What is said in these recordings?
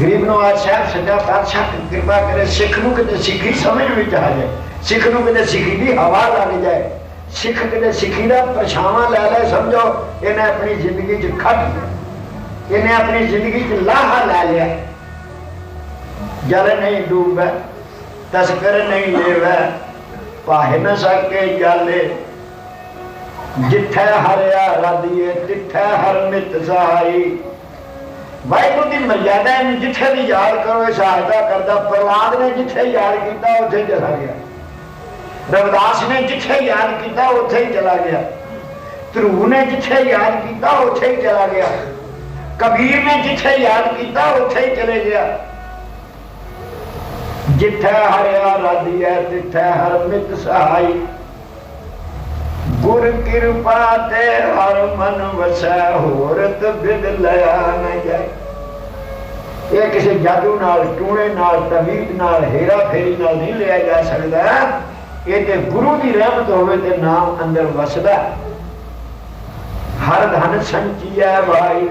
ਗਰੀਬ ਨਵਾਜ ਸਾਹਿਬ ਸੱਚਾ ਪਾਤਸ਼ਾਹ ਕਿਰਪਾ ਕਰੇ ਸਿੱਖ ਨੂੰ ਕਿਤੇ ਸਿੱਖੀ ਸਮਝ ਵਿੱਚ ਆ ਜਾਏ ਸਿੱਖ ਨੂੰ ਕਿਤੇ ਸਿੱਖੀ ਦੀ ਹਵਾ ਲੱਗ ਜਾਏ ਸਿੱਖ ਕਿਤੇ ਸਿੱਖੀ ਦਾ ਪਰਛਾਵਾਂ ਲੈ ਲੈ ਸਮਝੋ ਇਹਨੇ ਆਪਣੀ ਜ਼ਿੰਦਗੀ 'ਚ ਖੱਟ ਇਹਨੇ ਆਪਣੀ ਜ਼ਿੰਦਗੀ 'ਚ ਲਾਹਾ ਲੈ ਲਿਆ ਜਲ ਨਹੀਂ ਡੂਬੈ ਤਸਕਰ ਨਹੀਂ ਲੇਵੈ ਪਾਹੇ ਨਾ ਸਕੇ ਜਾਲੇ ਜਿੱਥੇ ਹਰਿਆ ਰਾਧੀਏ ਤਿੱਥੇ ਹਰ ਨਿਤ ਸਹਾਈ ਵਾਹਿਗੁਰੂ ਦੀ ਮਰਜ਼ਾਦਾ ਨੂੰ ਜਿੱਥੇ ਵੀ ਯਾਦ ਕਰੋ, ਇਹ ਸਹਾਇਤਾ ਕਰਦਾ ਪ੍ਰਵਾਦ ਨੇ ਜਿੱਥੇ ਯਾਦ ਕੀਤਾ, ਉੱਥੇ ਚਲਾ ਗਿਆ। ਰਵਿਦਾਸ ਨੇ ਜਿੱਥੇ ਯਾਦ ਕੀਤਾ, ਉੱਥੇ ਹੀ ਚਲਾ ਗਿਆ। ਧਰੂ ਨੇ ਜਿੱਥੇ ਯਾਦ ਕੀਤਾ, ਉੱਥੇ ਹੀ ਚਲਾ ਗਿਆ। ਕਬੀਰ ਨੇ ਜਿੱਥੇ ਯਾਦ ਕੀਤਾ, ਉੱਥੇ ਹੀ ਚਲੇ ਗਿਆ। ਜਿੱਥੇ ਹਰਿਆ ਰਾਧੀ ਹੈ ਤਿੱਥੇ ਹਰ ਮਿਤ ਸਹਾਈ। ਗੁਰ ਕਿਰਪਾ ਤੇ ਹਰ ਮਨ ਵਸੈ ਹੋਰਤ ਬਿਦ ਲਿਆ ਨ ਜਾਏ। ਇਹ ਕਿਸੇ ਜਾਦੂ ਨਾਲ, ਟੂਣੇ ਨਾਲ, ਤਵੀਤ ਨਾਲ, ਹੇਰਾ ਫੇਰੀ ਨਾਲ ਨਹੀਂ ਲਿਆ ਜਾ ਸਕਦਾ। ਇਹ ਤੇ ਗੁਰੂ ਦੀ ਰਹਿਮਤ ਹੋਵੇ ਤੇ ਨਾਮ ਅੰਦਰ ਵਸਦਾ। ਹਰ ਧਨ ਸੰਚੀਐ ਭਾਈ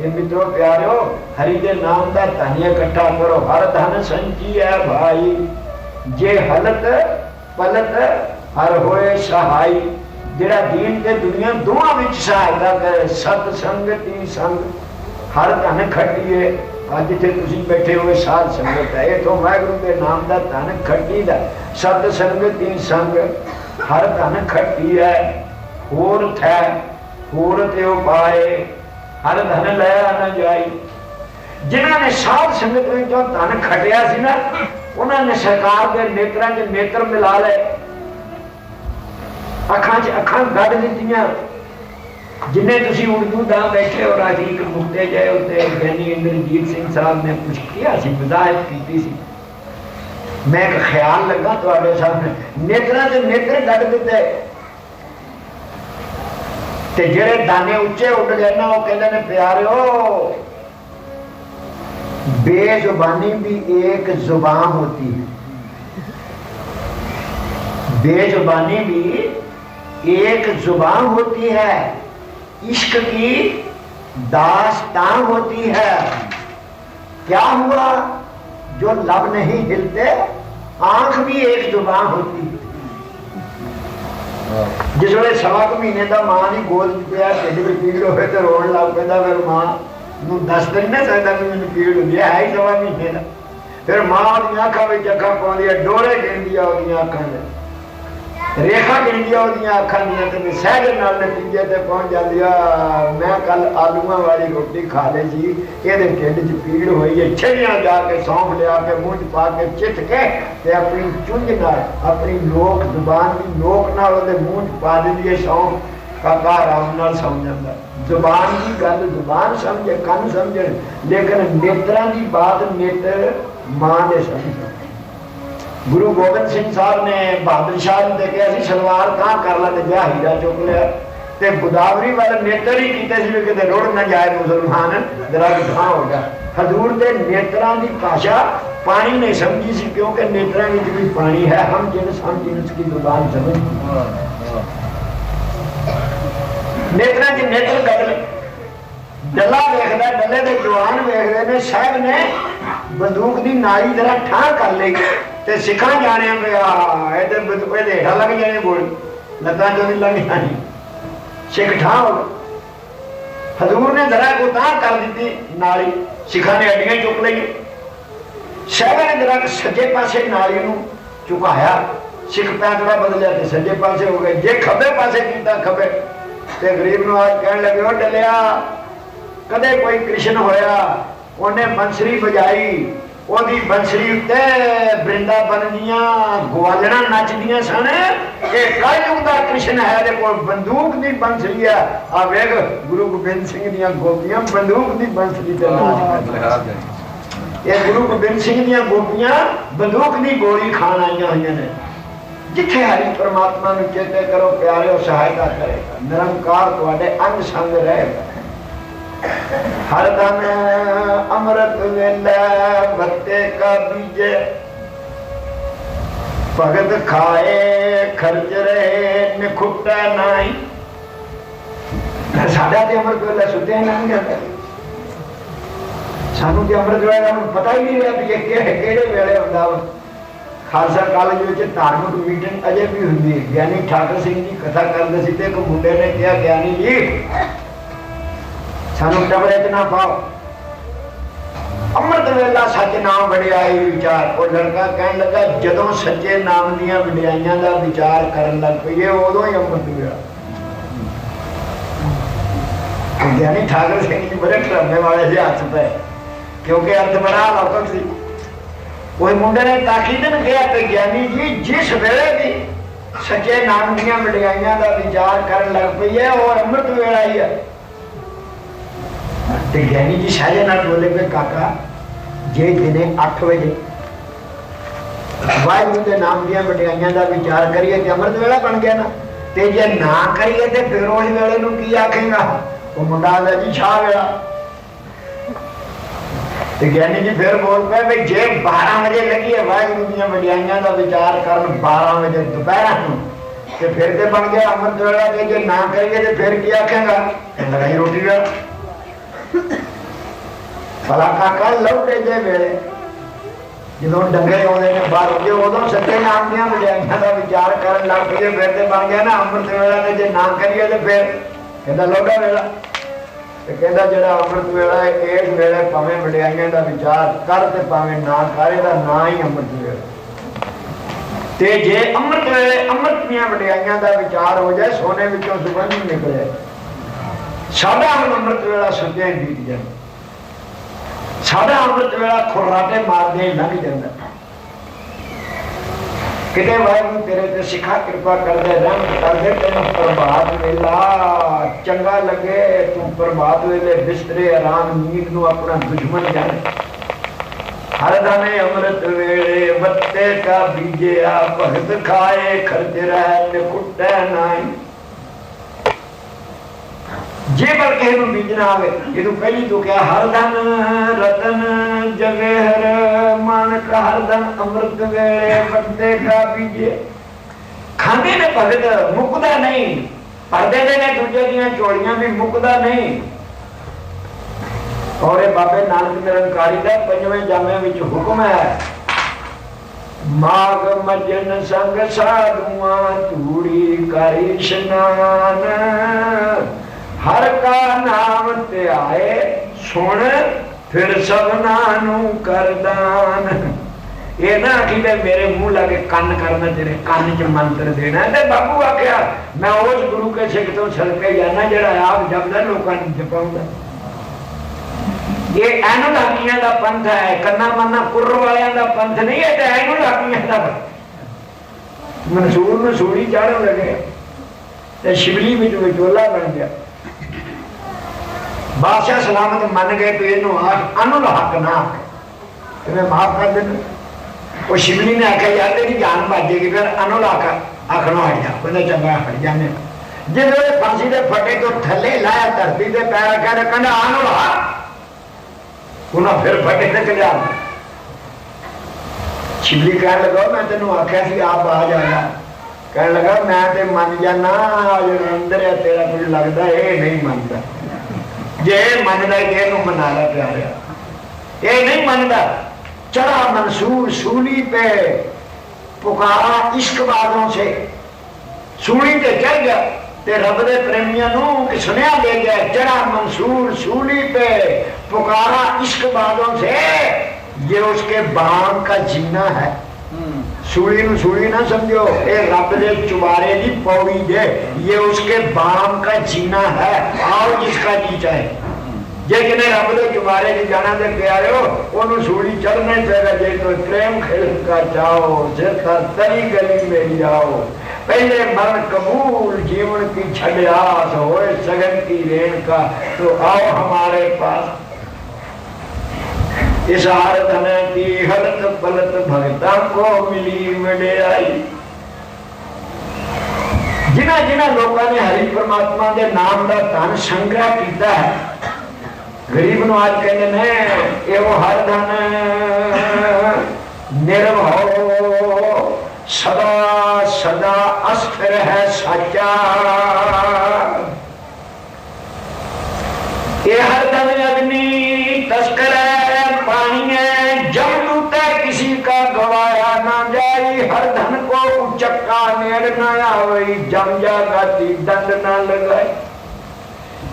ਇਹ ਮਿੱਤਰੋ ਪਿਆਰਿਓ, ਹਰੀ ਦੇ ਨਾਮ ਦਾ ਧਨ ਇਕੱਠਾ ਕਰੋ। ਹਰ ਧਨ ਸੰਚੀਐ ਭਾਈ ਜੇ ਹਲਤ, ਪਲਤ, ਹਰ ਹੋਏ ਸਹਾਈ। ਜਿਹੜਾ ਦੀਨ ਤੇ ਦੁਨੀਆ ਦੋਹਾਂ ਵਿੱਚ ਸਹਾਇਤਾ ਕਰੇ ਸਤ ਸੰਗਤੀ ਸੰਗ ਹਰ ਧਨ ਖੱਟੀਏ। ਅੱਜ ਇੱਥੇ ਤੁਸੀਂ ਬੈਠੇ ਹੋਏ, ਸਾਧ ਸੰਗਤ ਹੈ। ਇਥੋਂ ਵਾਹਿਗੁਰੂ ਦੇ ਨਾਮ ਦਾ ਧਨ ਖੱਟੀ ਦਾ ਸਤ ਸੰਗਤੀ ਸੰਗ ਹਰ ਧਨ ਖੱਟੀ ਹੈ। ਹੋਰ ਥੈ, ਹੋਰ ਤੇ ਉਪਾਏ ਹਰ ਧਨ ਲੈ ਨਾ ਜਾਈ। ਜਿਨ੍ਹਾਂ ਨੇ ਸਾਧ ਸੰਗਤ ਵਿੱਚੋਂ ਧਨ ਖਟਿਆ ਸੀ ਨਾ, ਉਹਨਾਂ ਨੇ ਸਰਕਾਰ ਦੇ ਨੇਤਰਾਂ 'ਚ ਨੇਤਰ ਮਿਲਾ ਲਏ। ਅੱਖਾਂ 'ਚ ਅੱਖਾਂ ਗੱਡ ਦਿੱਤੀਆਂ ਜਿੰਨੇ ਤੁਸੀਂ ਉਰਦੂ ਦਾ ਬੈਠੇ ਹੋ ਰਾਜੀਕ ਮੁਕਤੇ ਗਏ ਉੱਤੇ ਗਿਆਨੀ ਇੰਦਰਜੀਤ ਸਿੰਘ ਸਾਹਿਬ ਨੇ ਕੁਝ ਕਿਹਾ ਸੀ ਵਜ਼ਾਹਤ ਕੀਤੀ ਸੀ ਮੈਂ ਇੱਕ ਖਿਆਲ ਲੱਗਾ ਤੁਹਾਡੇ ਸਾਹਮਣੇ ਨੇਤਰਾਂ ਤੇ ਨੇਤਰ ਗੱਡ ਦਿੱਤੇ ਤੇ ਜਿਹੜੇ ਦਾਣੇ ਉੱਚੇ ਉੱਡ ਗਏ ਨਾ ਉਹ ਕਹਿੰਦੇ ਨੇ ਪਿਆਰਿਓ बेजुबानी भी एक जुबान होती है बेजुबानी भी एक जुबान होती है इश्क की दास्तान होती है क्या हुआ जो लब नहीं हिलते आंख भी एक जुबान होती है ਜਿਸ ਵੇਲੇ ਸਵਾ ਕੁ ਮਹੀਨੇ ਦਾ ਮਾਂ ਦੀ ਗੋਦ ਚ ਪਿਆ ਢਿੱਡ ਵਿੱਚ ਪੀੜ ਹੋਵੇ ਤੇ ਰੋਣ ਲੱਗ ਪੈਂਦਾ ਫਿਰ ਮਾਂ ਨੂੰ ਦੱਸ ਦਿਨ ਨਾ ਸਕਦਾ ਵੀ ਮੈਨੂੰ ਪੀੜ ਹੁੰਦੀ ਹੈ ਹੈ ਹੀ ਸਵਾ ਮਹੀਨੇ ਦਾ ਫਿਰ ਮਾਂ ਉਹਦੀਆਂ ਅੱਖਾਂ ਵਿੱਚ ਅੱਖਾਂ ਪਾਉਂਦੀ ਹੈ ਡੋਰੇ ਗਿਣਦੀ ਆ ਉਹਦੀਆਂ ਅੱਖਾਂ ਦੇ ਰੇਖਾ ਗਿਣਦੀ ਆ ਉਹਦੀਆਂ ਅੱਖਾਂ ਦੀਆਂ ਤੇ ਸਹਿਜ ਨਾਲ ਨਤੀਜੇ ਤੇ ਪਹੁੰਚ ਜਾਂਦੀ ਆ। ਮੈਂ ਕੱਲ ਆਲੂਆਂ ਵਾਲੀ ਰੋਟੀ ਖਾ ਲਈ ਸੀ, ਇਹਦੇ ਢਿੱਡ 'ਚ ਪੀੜ ਹੋਈ ਹੈ। ਛੜੀਆਂ ਜਾ ਕੇ, ਸੌਂਫ ਲਿਆ ਕੇ, ਮੂੰਹ 'ਚ ਪਾ ਕੇ ਚਿੱਠ ਕੇ ਤੇ ਆਪਣੀ ਚੁੰਝ ਨਾਲ, ਆਪਣੀ ਲੋਕ ਜ਼ੁਬਾਨ ਦੀ ਲੋਕ ਨਾਲ ਉਹਦੇ ਮੂੰਹ 'ਚ ਪਾ ਦਿੰਦੀ ਹੈ ਸੌਂਫ। ਕਾਕਾ ਆਰਾਮ ਨਾਲ ਸਮਝ ਜਾਂਦਾ। ਜ਼ੁਬਾਨ ਦੀ ਗੱਲ ਜ਼ੁਬਾਨ ਸਮਝੇ, ਕੰਨ ਸਮਝਣ, ਲੇਕਿਨ ਨੇਤਰਾਂ ਦੀ ਬਾਤ ਨੇਤਰ ਮਾਂ ਦੇ ਸਮਝਣ। ਗੁਰੂ ਗੋਬਿੰਦ ਸਿੰਘ ਸਾਹਿਬ ਨੇ ਬਹਾਦਰ ਸ਼ਾਹ ਨੂੰ ਦੇਖਿਆ ਸੀ, ਸਲਵਾਰ ਕਾਂ ਕਰ ਲਾ ਤੇ ਵਿਆਹ ਹੀਰਾ ਚੁੱਕ ਲਿਆ। ਤੇ ਗੋਦਾਵਰੀ ਵੱਲ ਨੇਤਰ ਹੀ ਕੀਤੇ ਸੀ ਵੀ ਕਿਤੇ ਰੁੜ ਨਾ ਜਾਏ ਮੁਸਲਮਾਨ, ਜਰਾ ਵਿਖਾ ਹੋ ਗਿਆ ਹਜ਼ੂਰ ਦੇ ਨੇਤਰਾਂ ਦੀ ਭਾਸ਼ਾ ਪਾਣੀ ਨਹੀਂ ਸਮਝੀ ਸੀ, ਕਿਉਂਕਿ ਨੇਤਰਾਂ ਵਿੱਚ ਵੀ ਪਾਣੀ ਹੈ। ਹਮ ਜਿਨਸ ਹਮ ਜਿਨਸ ਦੀ ਜ਼ੁਬਾਨ ਸਮਝ। ਨੇਤਰਾਂ ਦੀ ਨੇਤਰ ਗੱਲ ਡੱਲਾ ਵੇਖਦਾ ਡੱਲੇ ਦੇ ਜਵਾਨ ਵੇਖਦੇ ਨੇ, ਸਾਹਿਬ ਨੇ ਬੰਦੂਕ ਦੀ ਨਾਲੀ ਜਰਾ ਠਾਂ ਕਰ ਲਈ। ਤੇ ਸਿੱਖਾਂ ਜਾਣਿਆ ਪਿਆ ਇਹਦੇ ਬੰਦੂਕ ਦੇ ਹੇਠਾਂ ਲੱਗ ਜਾਣੇ ਗੋਲੀ ਲੱਤਾਂ ਚੋਂ ਨਹੀਂ ਲੰਘ ਜਾਣੀ। ਸਿੱਖ ਠਾਂ ਹੋ ਹਜ਼ੂਰ ਨੇ ਜਰਾ ਕੋ ਤਾਂ ਕਰ ਦਿੱਤੀ, ਨਾਲੀ। ਸਿੱਖਾਂ ਨੇ ਅੱਡੀਆਂ ਚੁੱਕ ਲਈ ਸਾਹਿਬ ਨੇ ਜਰਾ ਸੱਜੇ ਪਾਸੇ ਨਾਲੀ ਨੂੰ ਝੁਕਾਇਆ। ਸਿੱਖ ਪੈਦਲਾ ਬਦਲਿਆ ਤੇ ਸੱਜੇ ਪਾਸੇ ਹੋ ਗਏ। ਜੇ ਖੱਬੇ ਪਾਸੇ ਕੀਤਾ ਖੱਬੇ, ਤੇ ਗਰੀਬ ਨੂੰ ਆਜ ਕਹਿਣ ਲੱਗੇ ਉਹ ਡਲਿਆ ਕਦੇ ਕੋਈ ਕ੍ਰਿਸ਼ਨ ਹੋਇਆ, ਉਹਨੇ ਬੰਸਰੀ ਵਜਾਈ ਉਹਦੀ ਬੰਸਰੀ ਉੱਤੇ ਬ੍ਰਿੰਦਾਵਨ ਦੀਆਂ ਗਵਾਲਣਾ ਨੱਚਦੀਆਂ ਸਨ। ਇਹ ਕਲਯੁਗ ਦਾ ਕ੍ਰਿਸ਼ਨ ਹੈ ਦੇ ਕੋਲ ਬੰਦੂਕ ਦੀ ਬੰਸਰੀ ਹੈ। ਆ ਵੇਖ ਗੁਰੂ ਗੋਬਿੰਦ ਸਿੰਘ ਦੀਆਂ ਗੋਪੀਆਂ ਬੰਦੂਕ ਦੀ ਬੰਸਰੀ ਤੇ ਨਾਚ ਇਹ ਗੁਰੂ ਗੋਬਿੰਦ ਸਿੰਘ ਦੀਆਂ ਗੋਪੀਆਂ ਬੰਦੂਕ ਦੀ ਗੋਲੀ ਖਾਣ ਆਈਆਂ ਹੋਈਆਂ ਨੇ। ਜਿੱਥੇ ਹਰੀ ਪ੍ਰਮਾਤਮਾ ਨੂੰ ਚੇਤੇ ਕਰੋ ਪਿਆਰਿਓ ਸਹਾਇਤਾ ਕਰੇਗਾ। ਨਿਰੰਕਾਰ ਤੁਹਾਡੇ ਅੰਗ ਸੰਗ ਰਹੇਗਾ। ਹਰ ਦਮ ਅੰਮ੍ਰਿਤ ਵੇਲੇ ਭੱਤੇ ਕਾ ਬੀਜੇ ਭਗਤ ਖਾਏ ਖਰਚ ਰਹੇ ਨਿਖੁੱਟਾ ਨਹੀਂ। ਸਾਡਾ ਤੇ ਅੰਮ੍ਰਿਤ ਵੇਲੇ ਸੁੱਤੇ ਨਹੀਂ ਜਾਂਦਾ। ਸਾਨੂੰ ਤੇ ਅੰਮ੍ਰਿਤ ਵੇਲੇ ਦਾ ਪਤਾ ਹੀ ਨਹੀਂ ਰਿਹਾ ਵੀ ਕਿਹੜੇ ਕਿਹੜੇ ਵੇਲੇ ਹੁੰਦਾ ਵਾ। ਖਾਲਸਾ ਕਾਲਜ ਵਿੱਚ ਧਾਰਮਿਕ ਮੀਟਿੰਗ ਅਜੇ ਵੀ ਹੁੰਦੀ ਹੈ। ਗਿਆਨੀ ਠਾਕਰ ਸਿੰਘ ਜੀ ਕਥਾ ਕਰਦੇ ਸੀ ਤੇ ਇੱਕ ਮੁੰਡੇ ਨੇ ਕਿਹਾ, ਗਿਆਨੀ ਜੀ ਸਾਨੂੰ ਟਬਰੇ ਚ ਨਾ ਪਾਓ। ਅੰਮ੍ਰਿਤ ਵੇਲਾ ਸੱਚ ਨਾਮ ਵਡਿਆਈ ਵਿਚਾਰ ਉਹ ਲੜਕਾ ਕਹਿਣ ਲੱਗਾ, ਜਦੋਂ ਸੱਚੇ ਨਾਮ ਦੀਆਂ ਵਡਿਆਈਆਂ ਦਾ ਵਿਚਾਰ ਕਰਨ ਲੱਗ ਪਈਏ, ਉਦੋਂ ਹੀ ਅੰਮ੍ਰਿਤ ਵੇਲਾ। ਗਿਆਨੀ ਠਾਕਰ ਸਿੰਘ ਜੀ ਬੜੇ ਟਰੰਮੇ ਵਾਲੇ ਜਿਹੇ ਹੱਥ ਪਏ, ਕਿਉਂਕਿ ਅਰਥ ਬੜਾ ਲੌਕਿਕ ਸੀ। ਉਹ ਮੁੰਡੇ ਨੇ ਤਾਕੀਦਨ ਕਿਹਾ ਕਿ ਗਿਆਨੀ ਜੀ, ਜਿਸ ਵੇਲੇ ਵੀ ਸੱਚੇ ਨਾਮ ਦੀਆਂ ਵਡਿਆਈਆਂ ਦਾ ਵਿਚਾਰ ਕਰਨ ਲੱਗ ਪਈ ਹੈ ਉਹ ਅੰਮ੍ਰਿਤ ਵੇਲਾ ਹੀ ਹੈ ਤੇ ਗਿਆਨੀ ਜੀ ਸਾਜੇ ਨਾਲ ਬੋਲੇ ਪਏ ਕਾਕਾ, ਜੇ ਦਿਨੇ 8 ਵਜੇ ਵਾਹਿਗੁਰੂ ਦੇ ਨਾਮ ਦੀਆਂ ਵਡਿਆਈਆਂ ਦਾ ਵਿਚਾਰ ਕਰੀਏ ਤੇ ਅੰਮ੍ਰਿਤ ਵੇਲਾ ਬਣ ਗਿਆ ਨਾ, ਤੇ ਜੇ ਨਾ ਕਰੀਏ ਤੇ ਫਿਰ ਉਸ ਵੇਲੇ ਨੂੰ ਕੀ ਆਖੇਗਾ? ਉਹ ਮੁੰਡਾ ਆਂਦਾ ਜੀ ਛਾ ਵੇਲਾ। ਤੇ ਗਿਆਨੀ ਜੀ ਫਿਰ ਬੋਲ ਪਏ ਵੀ ਜੇ 12 ਵਜੇ ਲੱਗੀਏ ਵਾਹਿਗੁਰੂ ਦੀਆਂ ਵਡਿਆਈਆਂ ਦਾ ਵਿਚਾਰ ਕਰਨ 12 ਵਜੇ ਦੁਪਹਿਰਾਂ ਨੂੰ, ਤੇ ਫਿਰ ਤੇ ਬਣ ਗਿਆ ਅੰਮ੍ਰਿਤ ਵੇਲਾ, ਤੇ ਜੇ ਨਾ ਕਰੀਏ ਤੇ ਫਿਰ ਕੀ ਆਖੇਗਾ? ਕਹਿੰਦਾ ਰੋਟੀ ਦਾ। ਭਲਾ ਕਾਕਾ ਲੌਟੇ ਜੇ ਵੇਲੇ, ਜਦੋਂ ਡੰਗਰੇ ਆਉਂਦੇ ਨੇ ਬਾਹਰ ਜੇ ਉਦੋਂ ਸੱਚੇ ਨਾਮ ਦੀਆਂ ਵਡਿਆਈਆਂ ਦਾ ਵਿਚਾਰ ਕਰਨ ਲੱਗ ਪਈਏ, ਫਿਰ ਤੇ ਬਣ ਗਿਆ ਨਾ ਅੰਮ੍ਰਿਤ ਵੇਲਾ ਤੇ ਜੇ ਨਾ ਕਰੀਏ ਤੇ ਫਿਰ ਕਹਿੰਦਾ ਲੋੜਾ ਵੇਲਾ। ਤੇ ਕਹਿੰਦਾ ਜਿਹੜਾ ਅੰਮ੍ਰਿਤ ਵੇਲਾ ਹੈ, ਇਸ ਵੇਲੇ ਭਾਵੇਂ ਵਡਿਆਈਆਂ ਦਾ ਵਿਚਾਰ ਕਰ ਤੇ ਭਾਵੇਂ ਨਾ ਕਰੇ ਦਾ ਨਾ ਹੀ ਅੰਮ੍ਰਿਤ ਵੇਲਾ। ਤੇ ਜੇ ਅੰਮ੍ਰਿਤ ਵੇਲੇ ਅੰਮ੍ਰਿਤ ਦੀਆਂ ਵਡਿਆਈਆਂ ਦਾ ਵਿਚਾਰ ਹੋ ਜਾਏ, ਸੋਨੇ ਵਿੱਚੋਂ ਸੁਗੰਧ ਨਿਕਲੇ ਸਾਡਾ ਹੁਣ ਅੰਮ੍ਰਿਤ ਵੇਲਾ ਸੁੱਤੇ ਹੀ ਬੀਤ ਜਾਂਦਾ ਸਾਡਾ ਅੰਮ੍ਰਿਤ ਵੇਲਾ ਖੁਰਾਟੇ ਮਾਰਦੇ ਹੀ ਲੰਘ ਜਾਂਦਾ। ਕਿਤੇ ਵਾਹਿਗੁਰੂ ਤੇਰੇ ਤੇ ਸਿੱਖਾ ਕਿਰਪਾ ਕਰਦੇ ਰਹਿਣ ਕਰਦੇ, ਤੈਨੂੰ ਪ੍ਰਭਾਤ ਵੇਲਾ। ਚੰਗਾ ਲੱਗੇ ਤੂੰ ਪ੍ਰਭਾਤ ਵੇਲੇ ਬਿਸਤਰੇ ਆਰਾਮ, ਨੀਂਦ ਨੂੰ ਆਪਣਾ ਦੁਸ਼ਮਣ ਜਾਣੇ ਹਰ ਦਾਨੇ ਅੰਮ੍ਰਿਤ ਵੇਲੇ ਬੱਤੇ ਕਾ ਬੀਜਿਆ, ਭਗਤ ਖਾਏ ਖਰਚ ਰਹਿ ਤੇ ਕੁੱਟੈ ਨਾਈ ਜੇ ਪਰ ਕਿਸੇ ਨੂੰ ਬੀਜਣਾ ਆਵੇ ਇਹਨੂੰ ਪਹਿਲੀ ਤੋਂ ਕਿਹਾ ਹਰ ਰਤਨ ਜਵੇਹਰ, ਮਾਨਕ ਹਰ ਧਨ ਅੰਮ੍ਰਿਤ ਵੇਲੇ ਬੰਦੇ ਕਾ ਬੀਜੇ ਖਾਂਦੇ ਨੇ ਭਗਤ, ਮੁੱਕਦਾ ਨਹੀਂ। ਪਰਦੇ ਦੇ ਨੇ ਦੂਜੇ ਦੀਆਂ ਚੋੜੀਆਂ ਵੀ ਮੁੱਕਦਾ ਨਹੀਂ। ਔਰ ਬਾਬੇ ਨਾਨਕ ਨਿਰੰਕਾਰੀ ਦਾ ਪੰਜਵੇਂ ਜਾਮੇ ਵਿੱਚ ਹੁਕਮ ਹੈ। ਮਾਗ ਮਜਨ ਸੰਗ ਸਾਧੂਆਂ, ਧੂੜੀ ਕਰੀ ਇਸ਼ਨਾਨ ਹਰ ਕਾ ਨਾਮ ਧਿਆਏ ਸੁਣ, ਫਿਰ ਸਭਨਾ ਨੂੰ ਕਰਦਾਨ ਇਹ ਨਾ ਆਖੀ ਮੇਰੇ ਮੂੰਹ ਲਾ ਕੇ ਕੰਨ ਕਰਨਾ ਤੇਰੇ ਕੰਨ 'ਚ ਮੰਤਰ ਦੇਣਾ। ਤੇ ਬਾਬੂ ਆਖਿਆ, ਮੈਂ ਉਸ ਗੁਰੂ ਕੇ ਸਿੱਖ ਤੋਂ ਛਲ ਜਾਣਾ ਜਿਹੜਾ ਆਪ ਜਪਦਾ, ਲੋਕਾਂ ਨੂੰ ਜਪਾਉਂਦਾ। ਇਹ ਐਨੋ ਲਾਕੀਆਂ ਦਾ ਪੰਥ ਹੈ, ਕੰਨਾ ਮੰਨਾ ਕੁਰ ਵਾਲਿਆਂ ਦਾ ਪੰਥ ਨਹੀਂ ਹੈ, ਤੇ ਐਨੋ ਲਾਕੀਆਂ ਦਾ ਮਨਸੂਰ ਨੂੰ ਸੂੜੀ ਚਾੜਨ ਲੱਗੇ ਤੇ ਸ਼ਿਵਲੀ ਵਿੱਚ ਵਿਚੋਲਾ ਬਣ ਗਿਆ। ਬਾਦਸ਼ਾਹ ਸਲਾਮਤ ਮੰਨ ਗਏ ਕਿ ਇਹਨੂੰ ਅਨੁਲ ਹੱਕ ਨਾ ਤੇ ਮੈਂ ਮਾਫ ਕਰ ਦੇਣਾ ਉਹ ਸ਼ਿਵਲੀ ਨੇ ਆਖਿਆ, ਯਾਰ, ਤੇਰੀ ਜਾਨ ਬਾਜੇਗੀ ਫਿਰ ਅਨੁਲ ਹੱਕ ਆਖਣੋਂ ਹਟ ਜਾ ਕਹਿੰਦਾ, ਚੰਗਾ, ਹਟ ਜਾਂਦੇ ਜਦੋਂ ਇਹ ਫਾਂਸੀ ਦੇ ਫੱਟੇ ਤੋਂ ਥੱਲੇ ਲਾਇਆ, ਧਰਤੀ ਤੇ ਪੈਰ ਕਹਿੰਦਾ ਕਹਿੰਦਾ, ਅਨੁਲ ਹੱਕ? ਉਹਨਾਂ ਫਿਰ ਫੱਟੇ ਤੇ ਚੜਿਆ ਸ਼ਿਵਲੀ ਕਹਿਣ ਲੱਗਾ, ਮੈਂ ਤੈਨੂੰ ਆਖਿਆ ਸੀ, ਆਪ ਆ ਜਾਣਾ ਕਹਿਣ ਲੱਗਾ, ਮੈਂ ਤੇ ਮੰਨ ਜਾਣਾ ਜਿਹੜਾ ਅੰਦਰ ਹੈ ਤੇਰਾ ਕੁਝ ਲੱਗਦਾ, ਇਹ ਨਹੀਂ ਮੰਨਦਾ। ਜੇ ਮੰਨਦਾ ਕਿ ਇਹਨੂੰ ਮਨਾ ਲਾ ਪਿਆਰਿਆ ਇਹ ਨਹੀਂ ਮੰਨਦਾ ਚੜਾ ਮਨਸੂਰ ਸੂਲੀ पे ਪੁਕਾਰਾ ਇਸ਼ਕ ਬਾਦੋਂ ਸੇ ਸੂਲੀ ਤੇ ਚੜ ਗਿਆ ਤੇ ਰੱਬ ਦੇ ਪ੍ਰੇਮੀਆਂ ਨੂੰ ਕਿ ਸੁਨੇਹਾ ਦੇ ਗਿਆ ਚੜਾ ਮਨਸੂਰ ਸੂਲੀ पे पुकारा इश्क बादों से ये उसके बाम का जीना है ਸੂਲੀ ਨੂੰ ਸੂਲੀ ਨਾ ਸਮਝੋ ਇਹ ਰੱਬ ਦੇ ਚੁਬਾਰੇ ਦੀ ਪੌੜੀ ਜੇ ਇਹ ਉਸਕੇ ਬਾਮ का जीना है आओ जिसका जी चाहे ਜੇ ਕਿਨੇ ਰੱਬ ਦੇ ਚੁਬਾਰੇ ਦੀ ਜਾਣਾ ਦੇ ਪਿਆਰਿਓ ਉਹਨੂੰ ਸੂਲੀ ਚੜਨਾ ਹੀ ਪਏਗਾ ਜੇ ਕੋਈ ਪ੍ਰੇਮ ਖੇਲ ਕਾ ਚਾਓ ਜੇ ਤਾਂ ਤਰੀ ਗਲੀ ਮੇਰੀ ਆਓ पहले मन कबूल जीवन की छड़ियास होए सगन की रेण का तो आओ हमारे पास ਇਸ਼ਾਰਤ ਨੇ ਕੀ ਹਰਤ ਬਲਤ ਭਗਤਾਂ ਕੋ ਮਿਲੀ ਵਡਿਆਈ ਜਿਨ੍ਹਾਂ ਜਿਨ੍ਹਾਂ ਲੋਕਾਂ ਨੇ ਹਰੀ ਪਰਮਾਤਮਾ ਦੇ ਨਾਮ ਦਾ ਧਨ ਸੰਗ੍ਰਹਿ ਕੀਤਾ ਹੈ, ਗਰੀਬ ਨੂੰ ਆਜ ਕਹਿੰਦੇ ਨੇ, ਇਹ ਉਹ ਹਰ ਧਨ ਨਿਰਭਉ, ਸਦਾ ਸਦਾ ਅਸਥਿਰ ਹੈ ਸੱਚਾ। ਇਹ ਹਰ ਧਨ ਸਮਝਾ ਗਾਤੀ ਨਾ ਲਗਾਏ।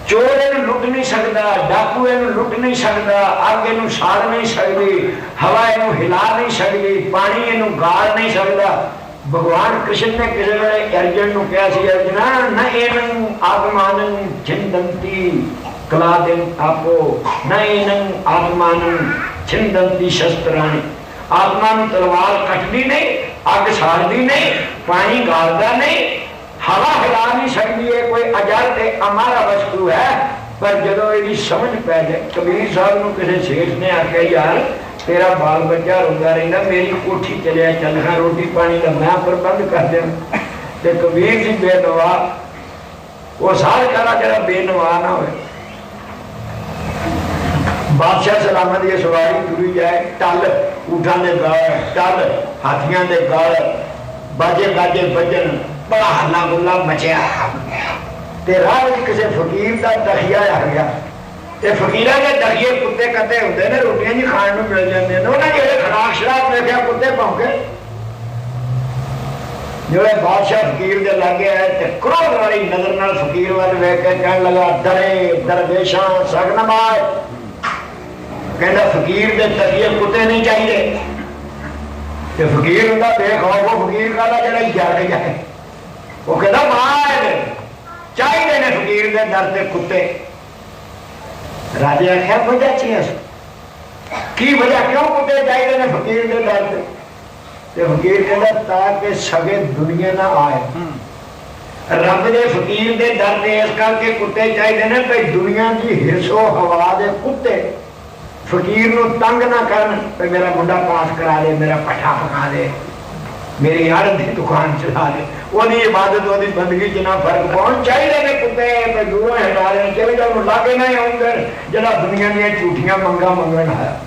ਚੋਰ ਇਹਨੂੰ ਲੁੱਟ ਨਹੀਂ ਸਕਦਾ ਡਾਕੂ ਇਹਨੂੰ ਲੁੱਟ ਨਹੀਂ ਸਕਦਾ, ਅੱਗ ਇਹਨੂੰ ਸਾੜ ਨਹੀਂ ਸਕਦੀ, ਹਵਾ ਇਹਨੂੰ ਹਿਲਾ ਨਹੀਂ ਸਕਦੀ, ਪਾਣੀ ਇਹਨੂੰ ਗਾਲ ਨਹੀਂ ਸਕਦਾ। ਭਗਵਾਨ ਕ੍ਰਿਸ਼ਨ ਨੇ ਕਿਸੇ ਵੇਲੇ ਅਰਜਨ ਨੂੰ ਕਿਹਾ ਸੀ, ਅਰਜਨਾ, ਨ ਇਹਨੂੰ ਆਤਮਾਨੰ ਛਿੰਦੰਤੀ ਕਲਾਦਿਨ ਆਪੋ, ਨ ਇਹਨੂੰ ਆਤਮਾਨੰ ਛਿੰਦੰਤੀ ਸ਼ਸਤਰਾਣੀ। ਆਤਮਾ ਨੂੰ ਤਲਵਾਰ ਕੱਟਦੀ ਨਹੀਂ, ਅੱਗ ਸਾੜਦੀ ਨਹੀਂ, ਪਾਣੀ ਗਾਲਦਾ ਨਹੀਂ ਹਵਾ ਹਿਲਾ ਨਹੀਂ ਸਕਦੀ ਇਹ ਕੋਈ ਅਜਰ ਤੇ ਅਮਾਰਾ ਵਸਤੂ ਹੈ। ਪਰ ਜਦੋਂ ਇਹਦੀ ਸਮਝ ਪੈ ਜਾਏ, ਕਬੀਰ ਸਾਹਿਬ ਨੂੰ ਕਿਸੇ ਸੇਠ ਨੇ ਆਖਿਆ, ਯਾਰ, ਤੇਰਾ ਬਾਲ ਬੱਚਾ ਰੋਂਦਾ ਰਹਿੰਦਾ, ਮੇਰੀ ਕੋਠੀ ਚਲਿਆ ਚੱਲ ਰੋਟੀ ਪਾਣੀ ਦਾ ਮੈਂ ਪ੍ਰਬੰਧ ਕਰ ਦਿਆਂ। ਤੇ ਕਬੀਰ ਜੀ ਬੇਨਵਾ, ਉਹ ਸਾਰ ਕਰਾ ਜਿਹੜਾ ਬੇਨਵਾ ਨਾ ਹੋਵੇ ਬਾਦਸ਼ਾਹ ਸਲਾਮਤ ਦੀ ਸਵਾਰੀ ਤੁਰੀ ਜਾਏ, ਟੱਲ, ਊਠਾਂ ਦੇ ਗਾਲ, ਟੱਲ, ਹਾਥੀਆਂ ਦੇ ਗਾਲ ਬਾਜੇ ਗਾਜੇ ਵੱਜਣ। ਬੜਾ ਹੱਲਾ ਗੁੱਲਾ ਮਚਿਆ। ਤੇ ਰਾਹ ਵਿੱਚ ਕਿਸੇ ਫਕੀਰ ਦਾ ਦਖਿਆ ਆ ਗਿਆ। ਤੇ ਫਕੀਰਾਂ ਦੇ ਦਖੀਏ ਕੁੱਤੇ ਕੱਤੇ ਹੁੰਦੇ ਨੇ, ਰੋਟੀਆਂ ਜੀ ਖਾਣ ਨੂੰ ਮਿਲ ਜਾਂਦੀਆਂ ਨੇ। ਉਹਨਾਂ ਜਿਹੜੇ ਖਰਾਕ ਸ਼ਰਾਬ ਵੇਖਿਆ ਕੁੱਤੇ ਭੌਂਕੇ ਜਿਹੜੇ ਬਾਦਸ਼ਾਹ ਫਕੀਰ ਦੇ ਲਾਗੇ ਆਏ ਤੇ ਕਰੋੜ ਵਾਲੀ ਨਜ਼ਰ ਨਾਲ ਫਕੀਰ ਵੱਲ ਵੇਖ ਕੇ ਕਹਿਣ ਲੱਗਾ, ਦਰੇ, ਦਰਵੇਸ਼ਾਂ ਸਗਨਮਾਏ ਕਹਿੰਦਾ, ਫਕੀਰ ਦੇ ਤਕੀਏ ਕੁੱਤੇ ਨਹੀਂ ਚਾਹੀਦੇ। ਤੇ ਫਕੀਰ ਹੁੰਦਾ ਦੇਖ ਉਹ ਫਕੀਰ ਕਾਹਦਾ, ਜਿਹੜਾ ਜੜ ਜਾਏ ਉਹ ਕਹਿੰਦਾ ਮਾਰ ਚਾਹੀਦੇ ਨੇ ਫਕੀਰ ਦੇ ਦਰ ਤੇ ਕੁੱਤੇ। ਰਾਜੇ ਆਖਿਆ, ਵਜ੍ਹਾ ਕੀ ਕੀ ਵਜ੍ਹਾ? ਕਿਉਂ ਕੁੱਤੇ ਚਾਹੀਦੇ ਨੇ ਫਕੀਰ ਦੇ ਦਰ ਤੇ? ਤੇ ਫਕੀਰ ਕਹਿੰਦਾ, ਤਾਂ ਕਿ ਸਗੇ ਦੁਨੀਆ ਨਾ ਆਏ। ਰੱਬ ਦੇ ਫਕੀਰ ਦੇ ਦਰ ਤੇ ਇਸ ਕਰਕੇ ਕੁੱਤੇ ਚਾਹੀਦੇ ਨੇ ਕਿ ਦੁਨੀਆ ਦੀ ਹਿੱਸੋ ਹਵਾ ਦੇ ਕੁੱਤੇ ਫਕੀਰ ਨੂੰ ਤੰਗ ਨਾ ਕਰਨ ਤੇ ਮੇਰਾ ਮੁੰਡਾ ਪਾਸ ਕਰਾ ਦੇ ਮੇਰਾ ਪੱਠਾ ਪਕਾ ਦੇ ਮੇਰੀ ਯਾਰ ਦੀ ਦੁਕਾਨ ਚਲਾ ਦੇ ਉਹਦੀ ਇਬਾਦਤ, ਉਹਦੀ ਬੰਦਗੀ ਚ ਨਾ ਫ਼ਰਕ ਪਾਉਣ। ਚਾਹੀਦੇ ਨੇ ਕੁੱਤੇ ਤੇ ਹਟਾ ਦੇ ਚਲੇ ਜਾ ਲਾਗੇ ਨਾ ਆਉਂਦੇ ਜਿਹੜਾ ਦੁਨੀਆ ਦੀਆਂ ਝੂਠੀਆਂ ਮੰਗਾਂ ਮੰਗਣ ਆਇਆ।